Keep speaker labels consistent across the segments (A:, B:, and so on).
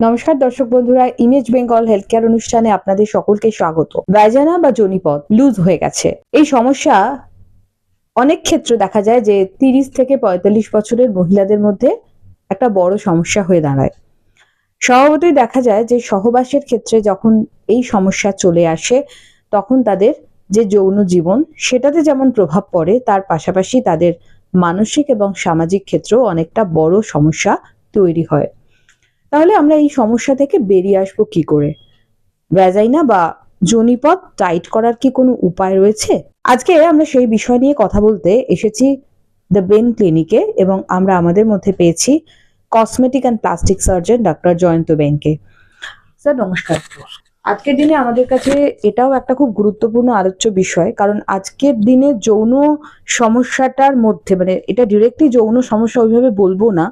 A: নমস্কার দর্শক বন্ধুরা ইমেজ বেঙ্গল হেলথ কেয়ার অনুষ্ঠানে আপনাদের সকলকে স্বাগত। ভ্যাজানা বা জনিপথ লুজ হয়ে গেছে। এই সমস্যা অনেক ক্ষেত্রে দেখা যায় যে তিরিশ থেকে পঁয়তাল্লিশ বছরের মহিলাদের মধ্যে একটা বড় সমস্যা হয়ে দাঁড়ায়। স্বভাবতই দেখা যায় যে সহবাসের ক্ষেত্রে যখন এই সমস্যা চলে আসে, তখন তাদের যে যৌন জীবন, সেটাতে যেমন প্রভাব পড়ে, তার পাশাপাশি তাদের মানসিক এবং সামাজিক ক্ষেত্রেও অনেকটা বড় সমস্যা তৈরি হয়। তাহলে আমরা এই সমস্যা থেকে বেরিয়ে আসব কি করে? ভ্যাজাইনা বা জনিপথ টাইট করার কি কোনো উপায় রয়েছে? আজকে আমরা সেই বিষয় নিয়ে কথা বলতে এসেছি দ্য বেন ক্লিনিকে এবং আমরা আমাদের মধ্যে পেয়েছি cosmetic and plastic surgeon doctor Jayanta Benke sir নমস্কার। আজকের দিনে আমাদের কাছে এটাও একটা খুব গুরুত্বপূর্ণ আলোচ্য বিষয়, কারণ আজকের দিনে যৌন সমস্যাটার মধ্যে মানে এটা ডিরেক্টলি যৌন সমস্যা ওইভাবে বলব না,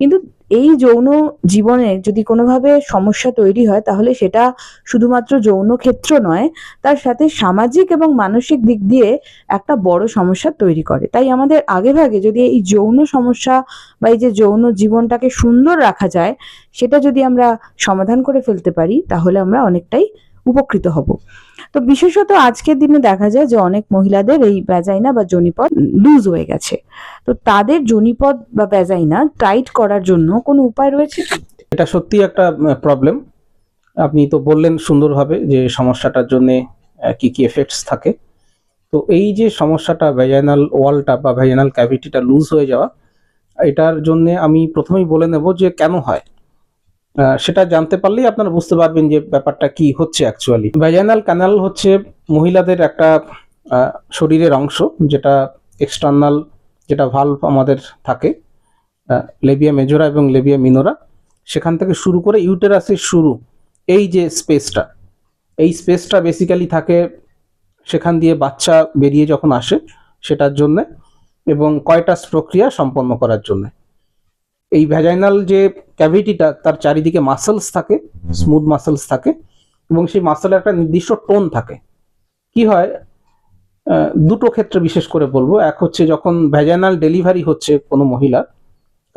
A: কিন্তু এই যৌন জীবনে যদি কোনোভাবে সমস্যা তৈরি হয়, তাহলে সেটা শুধুমাত্র যৌন ক্ষেত্র নয়, তার সাথে সামাজিক এবং মানসিক দিক দিয়ে একটা বড় সমস্যা তৈরি করে। তাই আমাদের আগে ভাগে যদি এই যৌন সমস্যা বা এই যে যৌন জীবনটাকে সুন্দর রাখা যায়, সেটা যদি আমরা সমাধান করে ফেলতে পারি, তাহলে আমরা অনেকটাই উপকৃত হব। তো বিশেষত আজকের দিনে দেখা যায় যে অনেক মহিলাদের এই ব্যাজাইনা বা জনিপদ লুজ হয়ে গেছে। তো তাদের জনিপদ বা ব্যাজাইনা টাইট করার জন্য কোনো উপায় রয়েছে?
B: এটা সত্যি একটা প্রবলেম আপনি তো বললেন সুন্দরভাবে যে সমস্যাটার জন্য কি কি এফেক্টস থাকে। তো এই যে সমস্যাটা ভ্যাজাইনাল ওয়ালটা বা ভ্যাজাইনাল ক্যাভিটিটা লুজ হয়ে যাওয়া, এটার জন্য আমি প্রথমেই বলে নেব যে কেন হয়? সেটা জানতে পারলেই আপনারা বুঝতে পারবেন যে ব্যাপারটা কি হচ্ছে অ্যাকচুয়ালি ভ্যাজাইনাল ক্যানাল হচ্ছে মহিলাদের একটা শরীরের অংশ যেটা এক্সটার্নাল যেটা ভালভ আমাদের থাকে লেবিয়া মেজোরা এবং লেবিয়া মিনোরা সেখান থেকে শুরু করে ইউটেরাসের শুরু, এই যে স্পেসটা এই স্পেসটা বেসিক্যালি থাকে সেখান দিয়ে বাচ্চা বেরিয়ে যখন আসে সেটার জন্য এবং কয়টাস প্রক্রিয়া সম্পন্ন করার জন্য। এই ভ্যাজাইনাল যে ক্যাভিটিটা তার চারিদিকে মাসেলস থাকে স্মুথ মাসেলস থাকে এবং সেই মাসেলের একটা নির্দিষ্ট টোন থাকে। কি হয়? দুটো ক্ষেত্রে বিশেষ করে বলব। এক হচ্ছে যখন ভ্যাজানাল ডেলিভারি হচ্ছে কোনো মহিলা,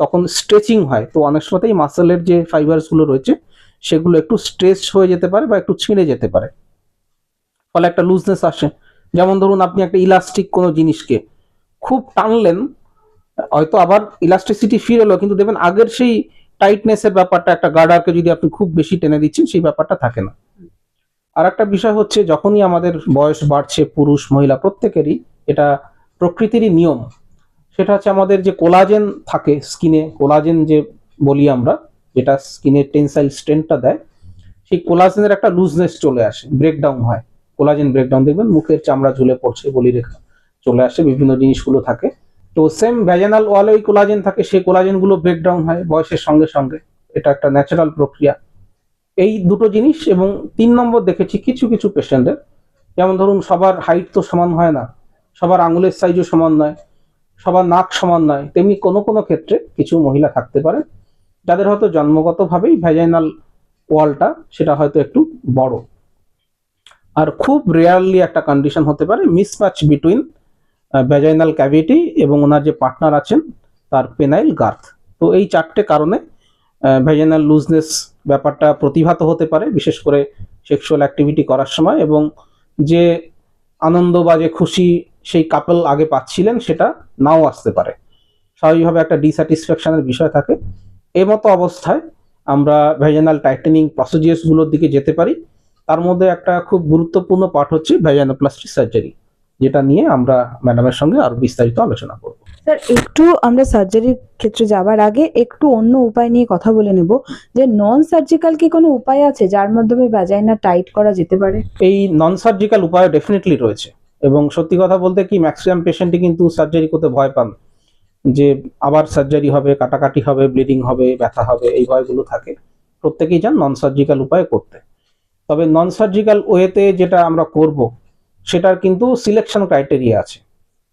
B: তখন স্ট্রেচিং হয়। তো অনেক সময়তেই মাসেলের যে ফাইবারসগুলো রয়েছে, সেগুলো একটু স্ট্রেচ হয়ে যেতে পারে বা একটু ছিঁড়ে যেতে পারে। ফলে একটা লুজনেস আসে। যেমন ধরুন, আপনি একটা ইলাস্টিক কোনো জিনিসকে খুব টানলেন, হয়তো আবার ইলাস্টিসিটি ফিরে এলো, কিন্তু দেখবেন আগের সেই টাইটনেসের ব্যাপারটা, একটা গার্ডারকে যদি আপনি খুব বেশি টেনে দিচ্ছেন, সেই ব্যাপারটা থাকে না। আর একটা বিষয় হচ্ছে, যখনই আমাদের বয়স বাড়ছে, পুরুষ, মহিলা, প্রত্যেকেরই এটা প্রকৃতিরই নিয়ম। সেটা হচ্ছে আমাদের যে কোলাজেন থাকে স্কিনে, কোলাজেন যে বলি আমরা, যেটা স্কিনের টেনসাইল স্ট্রেন্থটা দেয়, সেই কোলাজেনের একটা লুজনেস চলে আসে, ব্রেকডাউন হয়। কোলাজেন ব্রেকডাউন, দেখবেন মুখের চামড়া ঝুলে পড়ছে বলি রেখা, চলে আসে, বিভিন্ন জিনিসগুলো থাকে। তো সেম ভ্যাজানাল ওয়ালে ওই কোলাজেন থাকে, সেই কোলাজেনগুলো ব্রেকডাউন হয় বয়সের সঙ্গে সঙ্গে। এটা একটা ন্যাচারাল প্রক্রিয়া। এই দুটো জিনিস এবং তিন নম্বর দেখেছি কিছু কিছু পেশেন্টের যেমন ধরুন, সবার হাইট তো সমান হয় না, সবার আঙুলের সাইজও সমান নয়, সবার নাক সমান নয়, তেমনি কোনো কোনো ক্ষেত্রে কিছু মহিলা থাকতে পারে, যাদের হয়তো জন্মগতভাবেই ভ্যাজাইনাল ওয়ালটা সেটা হয়তো একটু বড়। আর খুব রেয়ারলি একটা কন্ডিশন হতে পারে মিসম্যাচ বিটুইন ভ্যাজাইনাল ক্যাভিটি এবং ওনার যে পার্টনার আছেন, তার পেনাইল গার্থ তো এই চারটে কারণে ভ্যাজাইনাল লুজনেস ব্যাপারটা প্রতিভাত হতে পারে, বিশেষ করে সেক্সুয়াল অ্যাক্টিভিটি করার সময় এবং যে আনন্দ বা যে খুশি সেই কাপল আগে পাচ্ছিলেন, সেটা নাও আসতে পারে। স্বাভাবিকভাবে একটা ডিস্যাটিসফ্যাকশনের বিষয় থাকে। এই মতো অবস্থায় আমরা ভ্যাজানাল টাইটেনিং প্রসিডিয়ার্সগুলোর দিকে যেতে পারি। তার মধ্যে একটা খুব গুরুত্বপূর্ণ পার্ট হচ্ছে ভ্যাজানোপ্লাস্টি সার্জারি। যেটা নিয়ে আমরা ম্যাডামের সঙ্গে আরও বিস্তারিত আলোচনা করব।
A: স্যার একটু আমরা সার্জারির ক্ষেত্রে যাবার আগে একটু অন্য উপায় নিয়ে কথা বলে নেব। যে নন সার্জিক্যাল কি কোনো উপায় আছে যার মাধ্যমে ভ্যাজাইনা টাইট করা যেতে পারে?
B: এই নন সার্জিক্যাল উপায় ডেফিনেটলি রয়েছে। এবং সত্যি কথা বলতে কি ম্যাক্সিমাম পেশেন্টই কিন্তু সার্জারি করতে ভয় পান। যে আবার সার্জারি হবে কাটাকাটি হবে ব্লিডিং হবে ব্যথা হবে এই ভয়গুলো থাকে। প্রত্যেকেই যান নন সার্জিক্যাল উপায় করতে। তবে নন সার্জিক্যাল ওয়েতে যেটা আমরা করব সেটার কিন্তু সিলেকশন ক্রাইটেরিয়া আছে।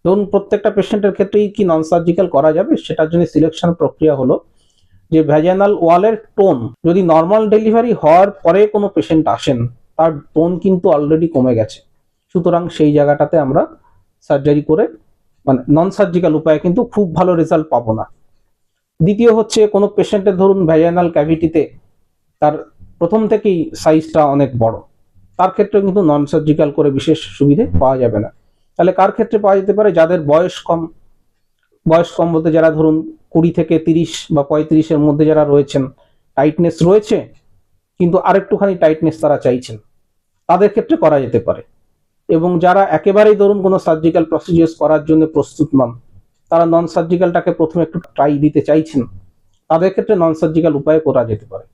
B: ধরুন প্রত্যেকটা পেশেন্টের ক্ষেত্রেই কি নন সার্জিক্যাল করা যাবে? সেটার জন্য সিলেকশন প্রক্রিয়া হলো যে ভ্যাজানাল ওয়ালের টোন যদি নর্মাল ডেলিভারি হওয়ার পরে কোনো পেশেন্ট আসেন, তার টোন কিন্তু অলরেডি কমে গেছে। সুতরাং সেই জায়গাটাতে আমরা সার্জারি করে মানে নন সার্জিক্যাল উপায়ে কিন্তু খুব ভালো রেজাল্ট পাবো না। দ্বিতীয় হচ্ছে কোনো পেশেন্টের ধরুন ভ্যাজানাল ক্যাভিটিতে তার প্রথম থেকেই সাইজটা অনেক বড়। তার ক্ষেত্রে কিন্তু নন সার্জিক্যাল করে বিশেষ সুবিধে পাওয়া যাবে না। তাহলে কার ক্ষেত্রে পাওয়া যেতে পারে? যাদের বয়স কম বয়স কম বলতে যারা ধরুন কুড়ি থেকে তিরিশ বা পঁয়ত্রিশের মধ্যে যারা রয়েছেন টাইটনেস রয়েছে, কিন্তু আরেকটুখানি টাইটনেস তারা চাইছেন, তাদের ক্ষেত্রে করা যেতে পারে। এবং যারা একেবারেই ধরুন কোনো সার্জিক্যাল প্রসিজিয়ার্স করার জন্য প্রস্তুত নন, তারা নন সার্জিক্যালটাকে প্রথমে একটু ট্রাই দিতে চাইছেন, তাদের ক্ষেত্রে নন সার্জিক্যাল উপায় করা যেতে পারে।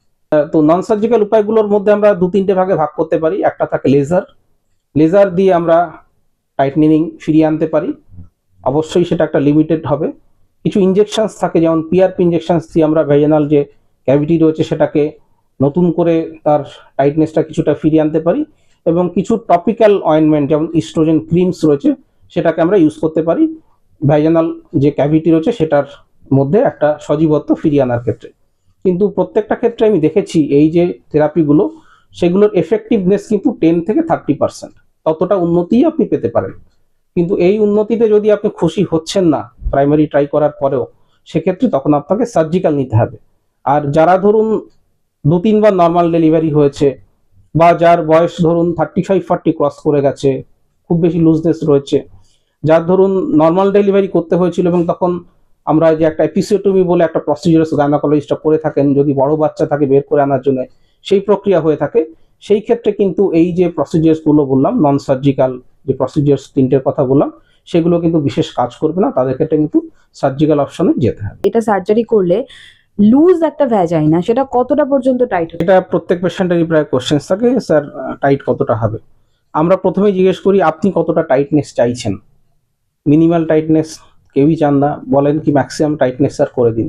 B: তো নন সার্জিক্যাল উপায়গুলোর মধ্যে আমরা দু তিনটে ভাগে ভাগ করতে পারি। একটা থাকে লেজার লেজার দিয়ে আমরা টাইটনিং ফিরিয়ে আনতে পারি। অবশ্যই সেটা একটা লিমিটেড হবে। কিছু ইনজেকশনস থাকে, যেমন পিআরপি ইনজেকশনস দিয়ে আমরা ভেজেনাল যে ক্যাভিটি রয়েছে সেটাকে নতুন করে তার টাইটনেসটা কিছুটা ফিরিয়ে আনতে পারি এবং কিছু টপিক্যাল অয়েনমেন্ট যেমন ইস্ট্রোজেন ক্রিমস রয়েছে, সেটাকে আমরা ইউজ করতে পারি। ভ্যাজানাল যে ক্যাভিটি রয়েছে, সেটার মধ্যে একটা সজীবত্ব ফিরিয়ে আনার ক্ষেত্রে। কিন্তু প্রত্যেকটা ক্ষেত্রে আমি দেখেছি এই যে থেরাপিগুলো, সেগুলোর এফেক্টিভনেস কিন্তু টেন থেকে থার্টি পার্সেন্ট ততটা উন্নতিই আপনি পেতে পারেন। কিন্তু এই উন্নতিতে যদি আপনি খুশি হচ্ছেন না প্রাইমারি ট্রাই করার পরেও, সেক্ষেত্রে তখন আপনাকে সার্জিক্যাল নিতে হবে। আর যারা ধরুন দু তিনবার নর্মাল ডেলিভারি হয়েছে, বা যার বয়স ধরুন থার্টি ফাইভ ফর্টি ক্রস করে গেছে, খুব বেশি লুজনেস রয়েছে, যার ধরুন নর্মাল ডেলিভারি করতে হয়েছিল এবং তখন আমরা যে একটা এপিসিওটমি বলে একটা প্রসিডিউর গাইনোকোলজিস্টটা করে থাকেন যদি বড় বাচ্চা থাকে বের করে আনার জন্য সেই প্রক্রিয়া হয়ে থাকে। সেই ক্ষেত্রে কিন্তু এই যে প্রসিডিউরসগুলো বললাম নন সার্জিক্যাল যে প্রসিডিউরস তিনটের কথা বললাম সেগুলো কিন্তু বিশেষ কাজ করবে না। তাদের ক্ষেত্রে কিন্তু সার্জিক্যাল অপশনে যেতে হবে।
A: এটা সার্জারি করলে লুজ একটা ভ্যাজাইনা সেটা কতটা পর্যন্ত টাইট
B: এটা প্রত্যেক পেশেন্টেরই প্রায় কোশ্চেন থাকে স্যার টাইট কতটা হবে? আমরা প্রথমে জিজ্ঞেস করি আপনি কতটা টাইটনেস চাইছেন? মিনিমাল টাইটনেস কেউই চান না, বলেন কি ম্যাক্সিমাম টাইটনেস স্যার করে দিন।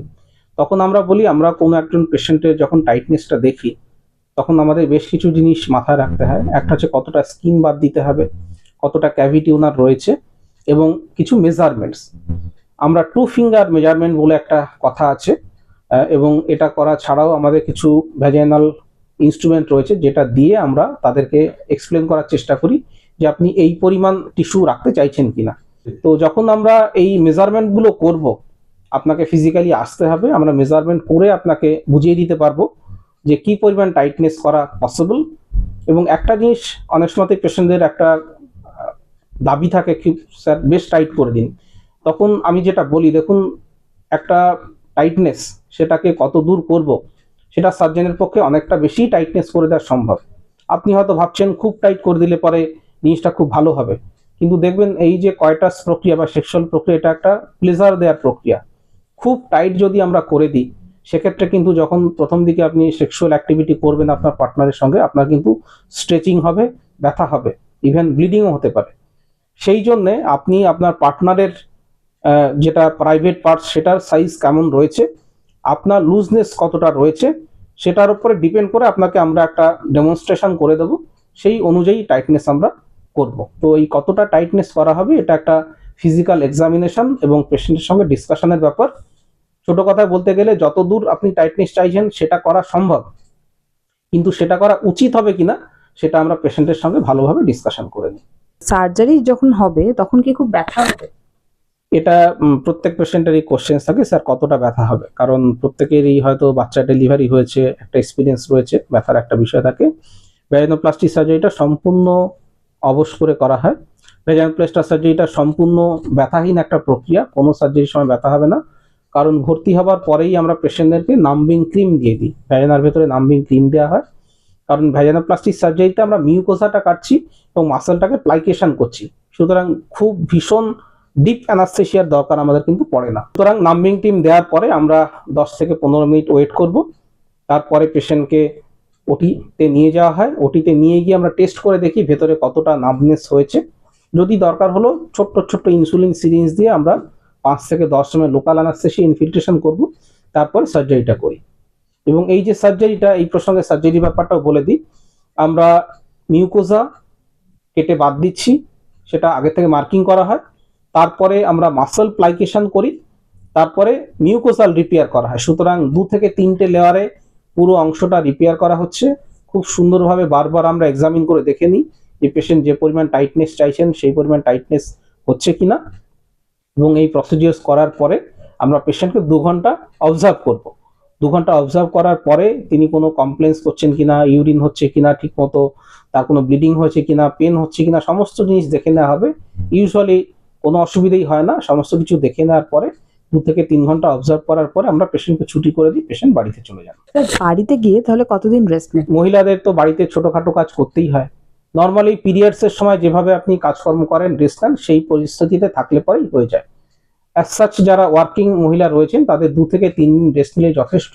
B: তখন আমরা বলি, আমরা কোনো একজন পেশেন্টের যখন টাইটনেসটা দেখি, তখন আমাদের বেশ কিছু জিনিস মাথায় রাখতে হয়। একটা হচ্ছে কতটা স্কিন বাদ দিতে হবে, কতটা ক্যাভিটি ওনার রয়েছে, এবং কিছু মেজারমেন্টস আমরা টু ফিঙ্গার মেজারমেন্ট বলে একটা কথা আছে এবং এটা করা ছাড়াও আমাদের কিছু ভ্যাজাইনাল ইনস্ট্রুমেন্ট রয়েছে, যেটা দিয়ে আমরা তাদেরকে এক্সপ্লেন করার চেষ্টা করি যে আপনি এই পরিমাণ টিস্যু রাখতে চাইছেন কিনা। তো যখন আমরা এই মেজারমেন্টগুলো করব, আপনাকে ফিজিক্যালি আসতে হবে, আমরা মেজারমেন্ট করে আপনাকে বুঝিয়ে দিতে পারব যে কি পরিমাণ টাইটনেস করা পসিবল এবং একটা জিনিস অনেক সময় পেশেন্টদের একটা দাবি থাকে, কি স্যার, বেশ টাইট করে দিন। তখন আমি যেটা বলি, দেখুন, একটা টাইটনেস সেটাকে কত দূর করব, সেটা সার্জনের পক্ষে অনেকটা বেশি টাইটনেস করে দেওয়া সম্ভব। আপনি হয়তো ভাবছেন, খুব টাইট করে দিলে পরে জিনিসটা খুব ভালো হবে। কিন্তু দেখবেন এই যে কয়টাস প্রক্রিয়া বা সেক্সুয়াল প্রক্রিয়া, এটা একটা প্লেজার দেওয়ার প্রক্রিয়া। খুব টাইট যদি আমরা করে দিই, সেক্ষেত্রে কিন্তু যখন প্রথম দিকে আপনি সেক্সুয়াল অ্যাক্টিভিটি করবেন আপনার পার্টনারের সঙ্গে, আপনার কিন্তু স্ট্রেচিং হবে, ব্যথা হবে ইভেন ব্লিডিংও হতে পারে। সেই জন্যে আপনি আপনার পার্টনারের যেটা প্রাইভেট পার্টস সেটার সাইজ কেমন রয়েছে, আপনার লুজনেস কতটা রয়েছে, সেটার উপরে ডিপেন্ড করে আপনাকে আমরা একটা ডেমনস্ট্রেশন করে দেব। সেই অনুযায়ী টাইটনেস আমরা করব। তো এই কতটা টাইটনেস করা হবে এটা একটা ফিজিক্যাল এক্সামিনেশন এবং পেশেন্টের সঙ্গে ডিসকাশনের ব্যাপার। ছোট কথায় বলতে গেলে যতদূর আপনি টাইটনেস চাইছেন সেটা করা সম্ভব। কিন্তু সেটা করা উচিত হবে কিনা সেটা আমরা পেশেন্টের সঙ্গে ভালোভাবে ডিসকাশন করে নিই।
A: সার্জারি যখন হবে তখন কি খুব ব্যথা হবে?
B: এটা প্রত্যেক পেশেন্টেরই কোশ্চেন থাকে স্যার কতটা ব্যথা হবে? কারণ প্রত্যেকেরই হয়তো বাচ্চা ডেলিভারি হয়েছে একটা এক্সপিরিয়েন্স রয়েছে ব্যথার একটা বিষয় থাকে। ভ্যাজানোপ্লাস্টিক সার্জারিটা সম্পূর্ণ অবশ করে করা হয়। ভ্যাজানোপ্লাস্টিক সার্জারিটা সম্পূর্ণ ব্যথাহীন একটা প্রক্রিয়া, কোনো সার্জারির সময় ব্যথা হবে না। কারণ ভর্তি হবার পরেই আমরা পেশেন্টদেরকে নাম্বিং ক্রিম দিয়ে দিই। ভ্যাজানার ভেতরে নাম্বিং ক্রিম দেওয়া হয়। কারণ ভ্যাজানোপ্লাস্টিক সার্জারিতে আমরা মিউকোসাটা কাটছি এবং মাসেলটাকে প্লাইকেশন করছি। সুতরাং খুব ভীষণ ডিপ অ্যানাস্থেশিয়ার দরকার আমাদের কিন্তু পড়ে না। সুতরাং নাম্বিং টিম দেওয়ার পরে আমরা দশ থেকে পনেরো মিনিট ওয়েট করব। তারপরে পেশেন্টকে ওটিতে নিয়ে যাওয়া হয়। ওটিতে নিয়ে গিয়ে আমরা টেস্ট করে দেখি ভেতরে কতটা নামনেস হয়েছে। যদি দরকার হলো ছোট্ট ছোট্ট ইনসুলিন সিরিঞ্জ দিয়ে আমরা পাঁচ থেকে দশ সময় লোকাল অ্যানাস্থেশিয়া ইনফিল্ট্রেশন করব, তারপরে সার্জারিটা করি। এবং এই যে সার্জারিটা এই প্রসঙ্গে সার্জারি ব্যাপারটাও বলে দিই। আমরা মিউকোজা কেটে বাদ দিচ্ছি, সেটা আগে থেকে মার্কিং করা হয়। তারপরে আমরা মাসল প্লাইকেশন করি, তারপরে মিউকোসাল রিপেয়ার করা হয়। সুতরাং দু থেকে তিনটে লেয়ারে পুরো অংশটা রিপেয়ার করা হচ্ছে। খুব সুন্দরভাবে বারবার আমরা এক্সামিন করে দেখে নিই যে পেশেন্ট যে পরিমাণ টাইটনেস চাইছেন, সেই পরিমাণ টাইটনেস হচ্ছে কিনা। এবং এই প্রসিডিওর্স করার পরে আমরা পেশেন্টকে দু ঘণ্টা অবজার্ভ করব। দু ঘণ্টা অবজার্ভ করার পরে তিনি কোনো কমপ্লেন্স করছেন কিনা ইউরিন হচ্ছে কিনা ঠিক মতো তার কোনো ব্লিডিং হয়েছে কিনা পেন হচ্ছে কিনা, সমস্ত জিনিস দেখে নেওয়া হবে। ইউজুয়ালি কোনো অসুবিধেই হয় না, সমস্ত কিছু দেখে নেওয়ার পরে দু থেকে তিন ঘণ্টা অবজার্ভ করার পরে আমরা পেশেন্টকে ছুটি করে দিই পেশেন্ট বাড়িতে চলে যান।
A: বাড়িতে গিয়ে তাহলে কতদিন রেস্ট নেন?
B: মহিলাদের তো বাড়িতে ছোটখাটো কাজ করতেই হয়। নর্মালি পিরিয়ডস এর সময় যেভাবে আপনি কাজকর্ম করেন রেস্ট নেন সেই পরিস্থিতিতে থাকলে পরেই হয়ে যায়। অ্যাজ সাচ যারা ওয়ার্কিং মহিলা রয়েছেন তাদের দু থেকে তিন দিন রেস্ট নিলে যথেষ্ট।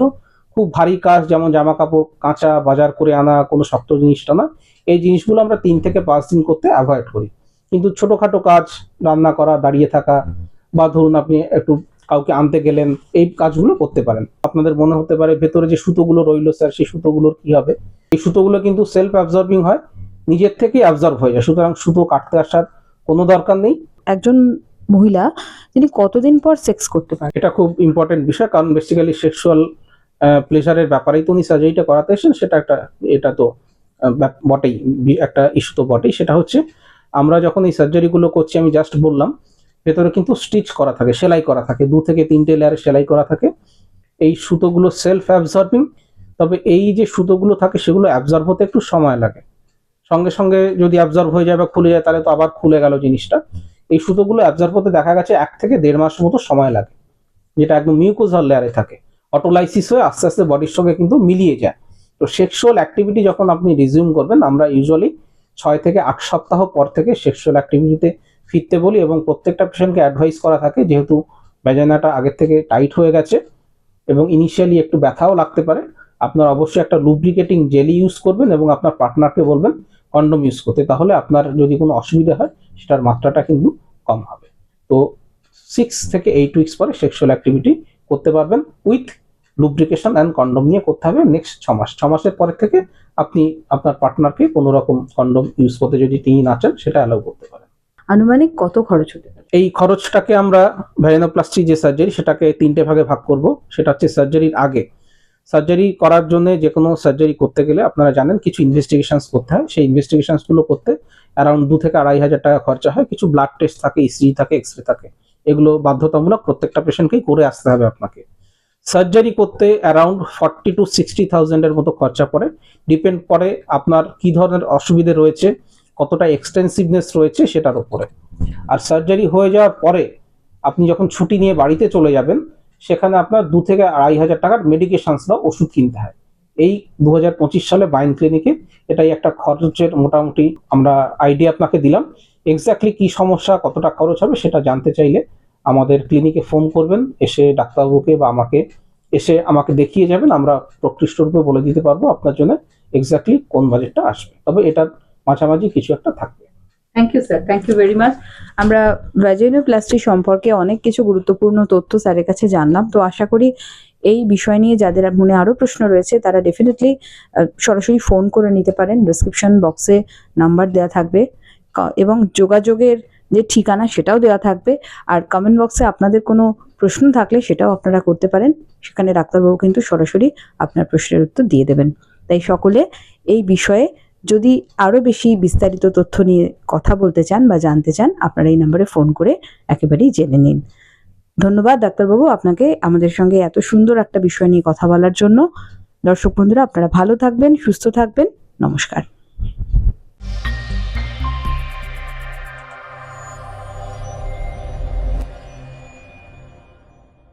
B: খুব ভারী কাজ যেমন জামা কাপড় কাঁচা বাজার করে আনা কোনো শক্ত জিনিসটা না এই জিনিসগুলো আমরা তিন থেকে পাঁচ দিন করতে অ্যাভয়েড করি। কিন্তু ছোটখাটো কাজ রান্না করা দাঁড়িয়ে থাকা বা ধরুন আপনি একটু কাউকে আনতে গেলেন এই কাজগুলো করতে পারেন। আপনাদের মনে হতে পারে ভেতরে যে সুতোগুলো রইল স্যার সেই সুতোগুলোর কি হবে? এই সুতোগুলো কিন্তু সেলফ অ্যাবজর্বিং হয় নিজের থেকেই অ্যাবজর্ব হয়ে যায়। সুতরাং সুতো কাটতে আসার কোনো দরকার নেই।
A: একজন মহিলা তিনি কতদিন পর সেক্স করতে পারেন?
B: এটা খুব ইম্পর্টেন্ট বিষয় কারণ বেসিক্যালি সেক্সুয়াল প্লেজারের ব্যাপারেই তো উনি সার্জারিটা করাতে এসেছেন সেটা একটা এটা তো বটেই একটা ইস্যু তো বটেই। সেটা হচ্ছে আমরা যখন এই সার্জারিগুলো করছি আমি জাস্ট বললাম ভেতরে কিন্তু স্টিচ করা থাকে, সেলাই করা থাকে, দু থেকে তিনটে লেয়ারে সেলাই করা থাকে। এই সুতোগুলো সেলফ অ্যাবজর্বিং তবে এই যে সুতোগুলো থাকে সেগুলো অ্যাবজর্ব হতে একটু সময় লাগে। সঙ্গে সঙ্গে যদি অ্যাবজর্ব হয়ে যায় বা খুলে যায়, তাহলে তো আবার খুলে গেল জিনিসটা। এই সুতোগুলো অ্যাবজর্ব হতে দেখা গেছে এক থেকে দেড় মাস মতো সময় লাগে, যেটা একদম মিউকোজাল লেয়ারে থাকে। অটোলাইসিস হয়ে আস্তে আস্তে বডির সঙ্গে কিন্তু মিলিয়ে যায়। তো সেক্সুয়াল অ্যাক্টিভিটি যখন আপনি রিজিউম করবেন, আমরা ইউজুয়ালি ছয় থেকে আট সপ্তাহ পর থেকে সেক্সুয়াল অ্যাক্টিভিটিতে ফিরতে বলি এবং প্রত্যেকটা পেশেন্টকে অ্যাডভাইস করা থাকে, যেহেতু ভ্যাজাইনাটা আগের থেকে টাইট হয়ে গেছে এবং ইনিশিয়ালি একটু ব্যথাও লাগতে পারে, আপনার অবশ্যই একটা লুব্রিকেটিং জেলি ইউজ করবেন এবং আপনার পার্টনারকে বলবেন কন্ডম ইউজ করতে, তাহলে আপনার যদি কোনো অসুবিধা হয়, সেটার মাত্রাটা কিন্তু কম হবে। তো সিক্স থেকে এইট উইকস পরে সেক্সুয়াল অ্যাক্টিভিটি করতে পারবেন উইথ লুব্রিকেশন অ্যান্ড কন্ডম নিয়ে করতে হবে নেক্সট ছ মাস। ছ মাসের পরে থেকে আপনি আপনার পার্টনারকে কোনো রকম কন্ডম ইউজ করতে যদি তিনি না চান, সেটা অ্যালাউ করতে পারেন।
A: আনুমানিক কত খরচ হতে পারে?
B: এই খরচটাকে আমরা ভ্যারিনোপ্লাস্টি যে সার্জারি, সেটাকে তিনটে ভাগে ভাগ করব। সেটা হচ্ছে সার্জারির আগে। সার্জারি করার জন্য যে কোনো সার্জারি করতে গেলে আপনারা জানেন কিছু ইনভেস্টিগেশনস করতে হয়। সেই ইনভেস্টিগেশনসগুলো করতে অ্যারাউন্ড দু থেকে আড়াই হাজার টাকা খরচা হয়। কিছু ব্লাড টেস্ট থাকে, ইসিজি থাকে এক্স রে থাকে। এগুলো বাধ্যতামূলক প্রত্যেকটা পেশেন্টকেই করে আসতে হবে আপনাকে। সার্জারি করতে অ্যারাউন্ড ফর্টি টু সিক্সটি থাউজেন্ডের মতো খরচা পড়ে। ডিপেন্ড করে আপনার কি ধরনের অসুবিধে রয়েছে। কতটা এক্সটেন্সিভনেস রয়েছে সেটার উপরে। আর সার্জারি হয়ে যাওয়ার পরে আপনি যখন ছুটি নিয়ে বাড়িতে চলে যাবেন, সেখানে আপনার দু থেকে আড়াই হাজার টাকার মেডিকেশনস বা ওষুধ কিনতে হয়। এই দু হাজার পঁচিশ সালে বাইন ক্লিনিকে এটাই একটা খরচের মোটামুটি আমরা আইডিয়া আপনাকে দিলাম। এক্স্যাক্টলি কি সমস্যা, কতটা খরচ হবে সেটা জানতে চাইলে আমাদের ক্লিনিকে ফোন করবেন, এসে ডাক্তারবাবুকে বা আমাকে এসে আমাকে দেখিয়ে যাবেন, আমরা প্রকৃষ্ট রূপে বলে দিতে পারব আপনার জন্য এক্স্যাক্টলি কোন বাজেটটা আসবে। তবে এটার মাঝামাঝি কিছু একটা থাকবে।
A: Thank you sir thank you very much আমরা ভ্যাজিনোপ্লাস্টি সম্পর্কে অনেক কিছু গুরুত্বপূর্ণ তথ্য স্যারের কাছে জানলাম। তো আশা করি এই বিষয় নিয়ে যাদের মনে আরও প্রশ্ন রয়েছে, তারা ডেফিনেটলি সরাসরি ফোন করে নিতে পারেন। ডিসক্রিপশন বক্সে নাম্বার দেওয়া থাকবে। এবং যোগাযোগের যে ঠিকানা সেটাও দেওয়া থাকবে। আর কমেন্ট বক্সে আপনাদের কোনো প্রশ্ন থাকলে সেটাও আপনারা করতে পারেন। সেখানে ডাক্তারবাবু কিন্তু সরাসরি আপনার প্রশ্নের উত্তর দিয়ে দেবেন। তাই সকলে এই বিষয়ে যদি আরও বেশি বিস্তারিত তথ্য নিয়ে কথা বলতে চান বা জানতে চান, আপনারা এই নম্বরে ফোন করে একেবারেই জেনে নিন। ধন্যবাদ ডাক্তারবাবু আপনাকে আমাদের সঙ্গে এত সুন্দর একটা বিষয় নিয়ে কথা বলার জন্য। দর্শক বন্ধুরা, আপনারা ভালো থাকবেন, সুস্থ থাকবেন। নমস্কার।